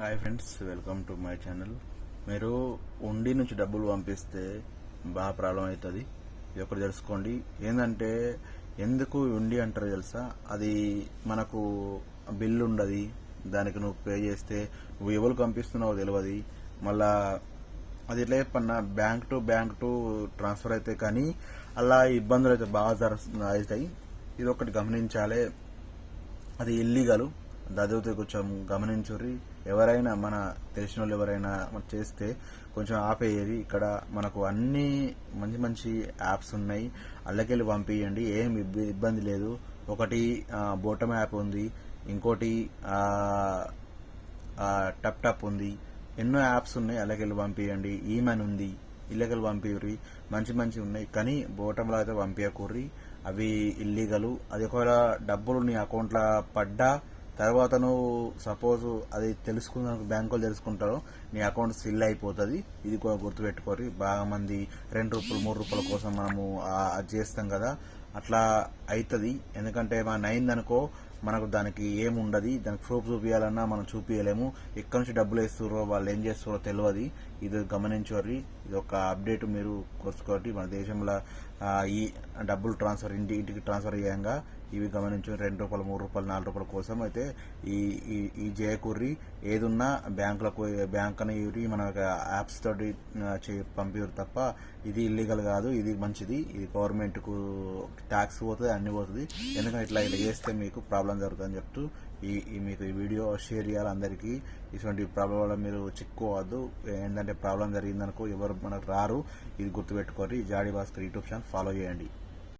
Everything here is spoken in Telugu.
Hi friends welcome to my channel మీరు ఉండి నుంచి డబ్బులు పంపిస్తే బాగా ప్రాబ్లం అవుతుంది. ఇది ఒకటి తెలుసుకోండి. ఏంటంటే ఎందుకు ఉండి అంటారు తెలుసా? అది మనకు బిల్లు ఉండదు. దానికి నువ్వు పే చేస్తే నువ్వు ఎవరు పంపిస్తున్నావో తెలియదు మళ్ళా అది ఎట్లా చెప్పన్నా bank to bank to transfer అయితే కానీ అలా ఇబ్బందులు అయితే బాగా అవుతాయి ఇది ఒకటి గమనించాలి. అది ఇల్లీగల్ చదివితే కొంచెం గమనించుర్రి. ఎవరైనా మన తెలిసిన వాళ్ళు ఎవరైనా చేస్తే కొంచెం ఆపేయేది ఇక్కడ మనకు అన్ని మంచి మంచి యాప్స్ ఉన్నాయి. అల్లకెళ్ళి పంపించండి ఏం ఇబ్బంది లేదు. ఒకటి బోటమ్ బోటం యాప్ ఉంది. ఇంకోటి టప్ టప్ ఉంది. ఎన్నో యాప్స్ ఉన్నాయి. అల్లకెళ్ళి పంపించండి ఈమెన్ ఉంది. ఇల్లగలు పంపిర్రి మంచి మంచి ఉన్నాయి. కానీ బోటంలో అయితే పంపించకూర్రి అవి ఇల్లీగలు. అది ఒకవేళ డబ్బులు నీ అకౌంట్లో పడ్డా తర్వాత నువ్వు సపోజ్ అది తెలుసుకున్న బ్యాంకులు తెలుసుకుంటారు నీ అకౌంట్ సిల్ అయిపోతుంది. ఇది కూడా గుర్తుపెట్టుకోరు బాగా మంది రెండు రూపాయలు మూడు రూపాయల కోసం మనము అది చేస్తాం కదా. అట్లా అవుతుంది ఎందుకంటే మన అయిందనుకో మనకు దానికి ఏముండదు. దానికి ప్రూఫ్ చూపించాలన్నా మనం చూపించలేము ఎక్కడి నుంచి డబ్బులు వేస్తుర్రో వాళ్ళు ఏం చేస్తారో తెలియదు ఇది గమనించరు ఇది ఒక అప్డేట్ మీరు కోసుకోండి మన దేశంలో ఈ డబ్బులు ట్రాన్స్ఫర్ ఇంటి ఇంటికి ట్రాన్స్ఫర్ చేయంగా ఇవి గమనించు రెండు రూపాయలు మూడు రూపాయలు నాలుగు రూపాయల కోసం అయితే ఈ ఈ ఈ ఏదున్నా బ్యాంకులకు బ్యాంక్ అని ఇవి మన యాప్స్ తోటి చే- పంపిరు తప్ప ఇది ఇల్లీగల్ కాదు. ఇది మంచిది. ఇది గవర్నమెంట్కు ట్యాక్స్ పోతుంది అన్ని పోతుంది. ఎందుకంటే ఇట్లా ఇలా చేస్తే మీకు ప్రాబ్లం జరుగుతుందని చెప్తూ ఈ మీకు ఈ వీడియో షేర్ చేయాలి అందరికీ. ఇటువంటి ప్రాబ్లం వల్ల మీరు చిక్కుకోవద్దు. ఏంటంటే ప్రాబ్లం జరిగిందనుకో ఎవరు మనకు రారు. ఇది గుర్తుపెట్టుకోండి. Jadi Bhaskar YouTube channel follow చేయండి.